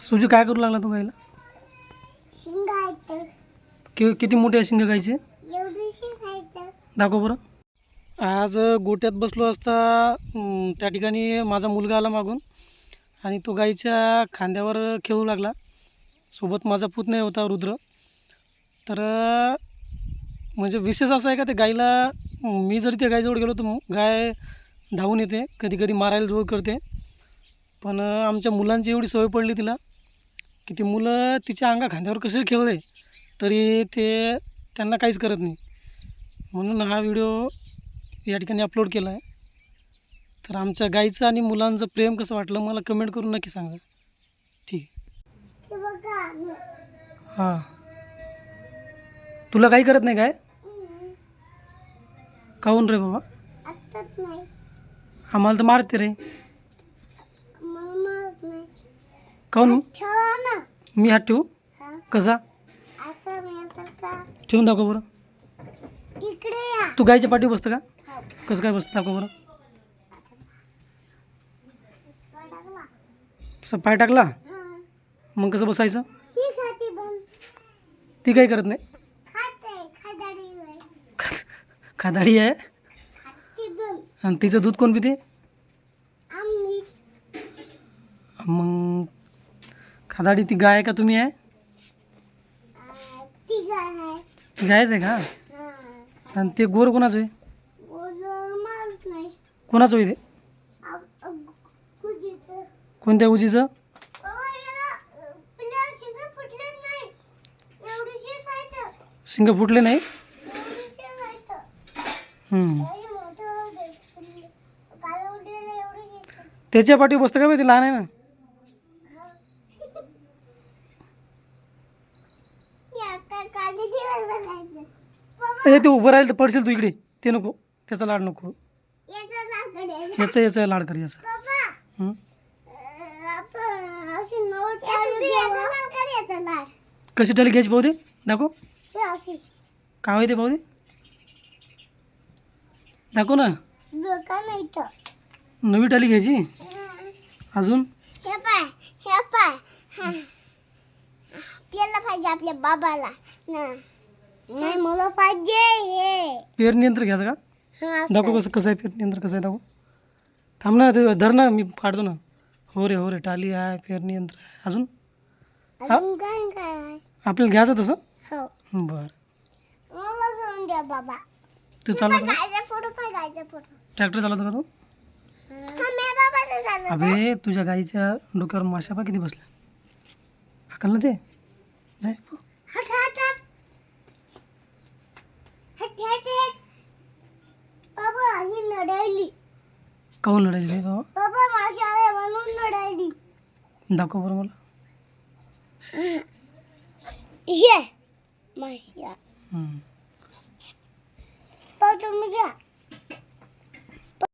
सुजी काय करू लागला तू गायला? कि किती मोठे शिंग गायचे? एवढी दाखव बरं. आज गोट्यात बसलो असता त्या ठिकाणी माझा मुलगा आला मागून आणि तो गाईच्या खांद्यावर खेळू लागला. सोबत माझा पुतण्या होता रुद्र. तर म्हणजे विशेष असं आहे का ते गाईला मी जरी त्या गाईजवळ गेलो तर गाय धावून येते कधी कधी मारायला जोर करते. पण आमच्या मुलांची एवढी सवय पडली तिला. की ती मुलं तिच्या अंगा खांद्यावर कसे खेळले तरी ते त्यांना काहीच करत नाही. म्हणून हा व्हिडिओ या ठिकाणी अपलोड केला आहे तर आमच्या गाईचं आणि मुलांचं प्रेम कसं वाटलं मला कमेंट करून नक्की सांगा. ठीक आहे. हे तुला काही करत नाही काय? काहून रे बाबा? आम्हाला तर मारते रे मग नाही काहून ठेवा ना. मी हात ठेवू? हा. कसा? असं मी असं का ठेवून दाखव बरं. इकडे या. तू गायच्या पाठी बसतं का? हा, कसं काय बसतं दाखव बरं. तसं पाय टाकला? हा. मग कसं बसायचं? ही खाती बन ती काही करत नाही? खाते खादाडी आहे? खाती बन आणि तिचं दूध कोण पिते? आम्ही. मग खादाडी ती गाय का तुम्ही आहे? ती गाय आहे. ती गायच आहे का? हा. आणि ते गोर कोणाचं आहे? कोणाचं कुजीचं. कोणत्या उजीचं शिंगं फुटले नाही. हम्म. त्याच्या पाठी बसतं का बे ते? लहान आहे ना. ए ते उभं राहील तर पडशील तू इकडे. ते नको. त्याचा लाड नको. याचं. याचं याचं लाड कर याचा. हं? कशी टाली घ्यायची पाहू दे दाखव. हे अशी. काय होय ते पाहू दे दाखव ना. नवी टाली घ्यायची? हं. अजून हे पाय हे पाय हा. आपल्याला पाहिजे आपल्या बाबाला. ना. नाही मला पाहिजे हे. पेरणी यंत्र घ्यायचं का? हा, असं. दाखव कसं कसं आहे पेरणी यंत्र कसं आहे दाखव. थांब ना ते धर ना मी काढतो ना. हो रे हो रे टाली आहे पेरणी यंत्र आहे. अजून? अजून काय काय आहे? आपल्याला घ्यायचं तसं? हो. बरं. मला घेऊन द्या बाबा. तू चालवतो का? गायचा फोटो पाय गायचा फोटो. ट्रॅक्टर चालवतो का तू? हा मी बाबाचा झाला अबे तुझ्या गाईच्या डोक्यावर माशा पा किती बसल्या? हाकल ना ते. जाय पळ. हट हट हट हट हट हट बाबा ही लढायली काहून लढायची रे बाबा बाबा माझ्या आले म्हणून लढायली दाखव बरं मला ये माश्या हं. पण तुम्ही घ्या